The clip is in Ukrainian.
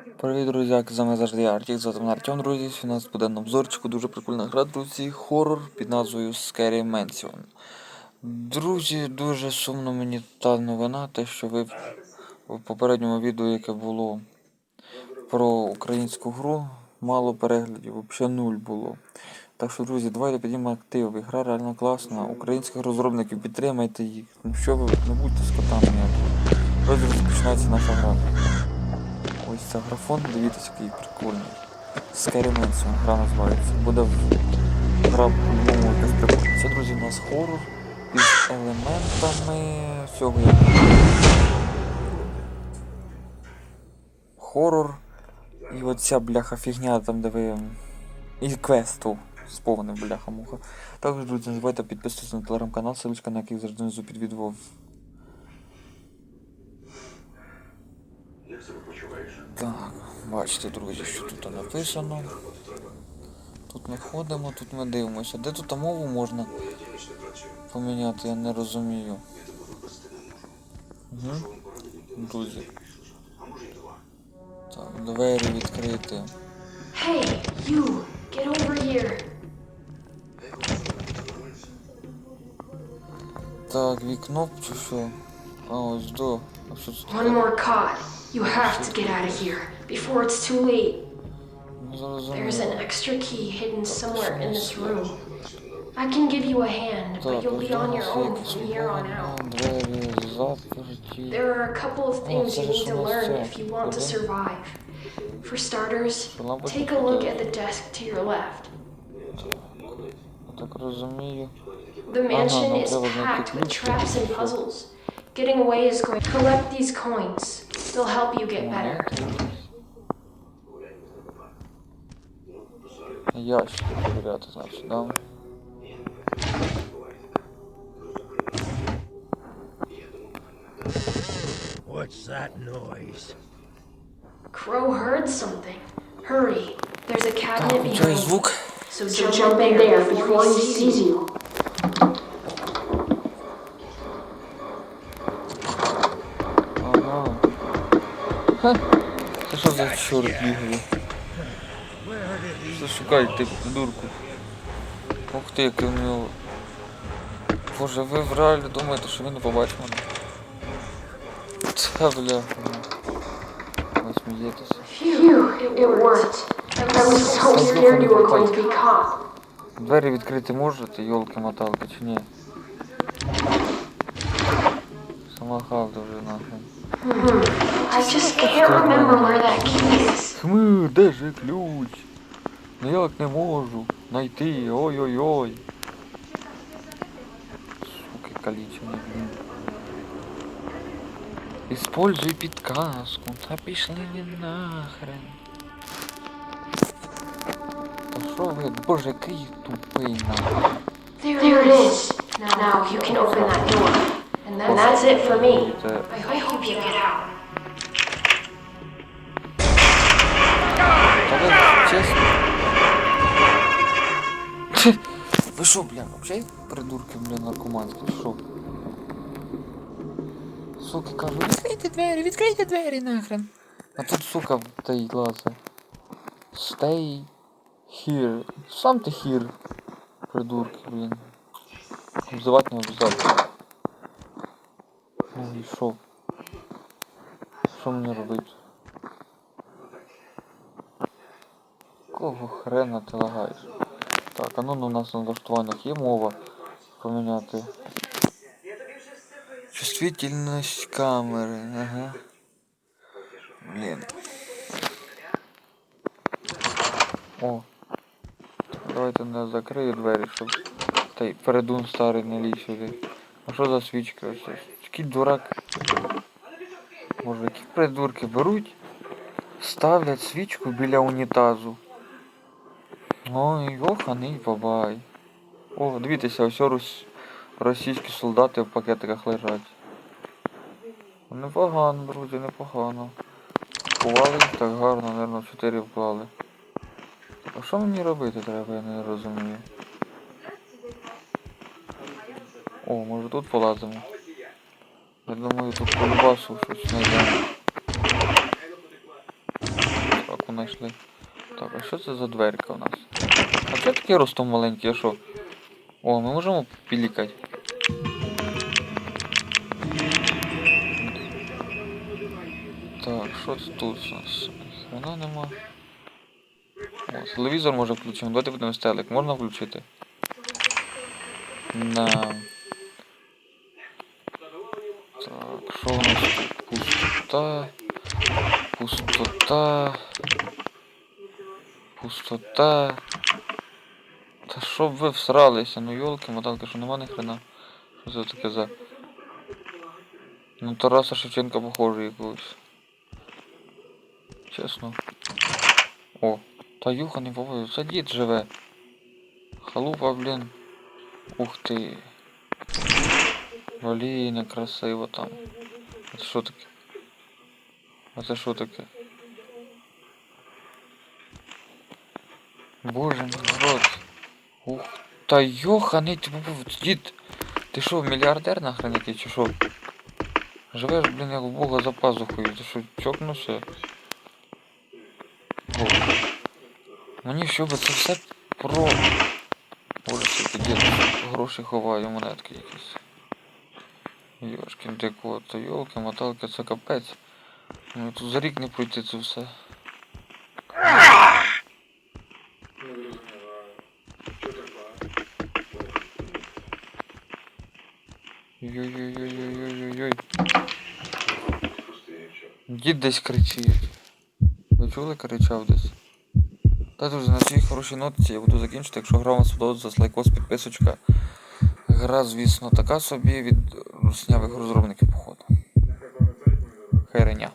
Привіт, друзяки, з вами завжди я, Артік, звати мене Артем, друзі. У нас буде на обзорчику дуже прикольна гра, друзі, хорор під назвою Scary Mansion. Друзі, дуже сумно мені та новина, те, що ви в попередньому відео, яке було про українську гру, мало переглядів, взагалі нуль було. Так що, друзі, давайте підіймо актив. Гра реально класна. Українських розробників підтримайте їх. Ну що ви не будьте скотами ніякими. Ось розпочинається наша гра. Це графон, дивіться, який прикольний. Scary Mansion гра називається. Буде гра по-любому якась прикольна. Це, друзі, у нас хорор із елементами всього як. Хорор. І оця бляха фігня там, де ви. І квесту сповнив бляха муха. Також, друзі, не забувайте підписуватися на телеграм-канал, ссылочка на який завжди внизу під відео в Як себе почуваєш? Так, бачите, друзі, що тут написано. Тут ми ходимо, тут ми дивимося. Де тут мову можна поміняти, я не розумію. Угу. Друзі. Так, двері відкрити. Hey, you! Get over here! Так, вікно чи що? А, ось до. А що це One more caught. You have to get out of here before it's too late. There's an extra key hidden somewhere in this room. I can give you a hand, but you'll be on your own from here on out. There are a couple of things you need to learn if you want to survive. For starters, take a look at the desk to your left. The mansion is packed with traps and puzzles. Getting away is going to collect these coins. They'll help you get better. Ящики перевіряти, значить, да? What's that noise? Crow heard something. Hurry. There's a cabinet Так, включаю behind you. звук. So jump, in there before he sees you. Ха. Це що за чорт бігає? Шукають ти дурку? Ух ти, який у нього. Боже, ви в реалі думаєте, що він не побачив мене? Та бля. Ви смієтеся. Двері відкрити можете, йолки-моталки, чи ні? Самохавда вже нахрен. I just can't remember where that key is. Хми, де же ключ? Ніяк не можу знайти. Ой-ой-ой. Суки, калічені, блін. Используй підказку. Та пішли ви нахрен. Та що ви, боже, який тупий нахрен. There it is. Now you can open that door. And then that's it for me. I I hope you get out. Ви. Що, бля, взагалі придурки, бля, наркоманські, що? Суки кажуть, відкрийте двері, відкрийте двері нахрен. А тут, сука, та й лазе. Stay here. Сам ти here. Придурки, блін. Взивати не обов'язково. Ну і що? Мені робити? Кого хрена ти лагаєш? Так, а ну у нас на налаштуваннях є мова поміняти. Чувствительність камери, ага. Блін. О. Давайте не закрию двері, щоб та й передун старий не лізь сюди. А що за свічки ось? Такий дурак. Може, які придурки беруть, ставлять свічку біля унітазу. Ой, оханий бабай. О, дивіться, ось рос... російські солдати в пакетиках лежать. Непогано, друзі, непогано. Кували так гарно, мабуть, 4 вклали. А що мені робити треба, я не розумію. О, може тут полазимо. Я думаю, тут по любасу щось знайдемо. Шаку знайшли. Так, а що це за дверка у нас? А що таке ростом маленький, а що? О, ми можемо пілікати. Так, що це тут у нас? Хрена нема. О, телевізор може включимо. Давайте будемо стелик. Можна включити? На. Так, що у нас? Пустота. Пустота. Пустота. Та щоб ви всралися, ну йолки, моталки, що нема ні хрена. Що це таке за. Ну Тараса Шевченка похожий якогось. Чесно. О, та юха не Вова, це дід живе. Халупа, блін. Ух ти. Блін, красиво там. А це що таке? А це таке? Боже мій народ. Ух. Та йоханий дід. Ти що, мільярдер нахрен який чи що? Живеш, блін, як у Бога за пазухою. Ти що, чокнувся? О. Мені що би це все про. Боже, ти дід гроші ховаю, монетки якісь. Йошкін ти кот, то йолки, моталки, це капець. Ну тут за рік не пройти це все. Йой-йой-йой-йой-йой-йой. Дід десь кричить. Ви чули, кричав десь? Та друзі, на цій хорошій нотці я буду закінчити. Якщо гра вам сподобається, лайкос, підписочка. Гра, звісно, така собі від руснявих розробників, походу. Хереня.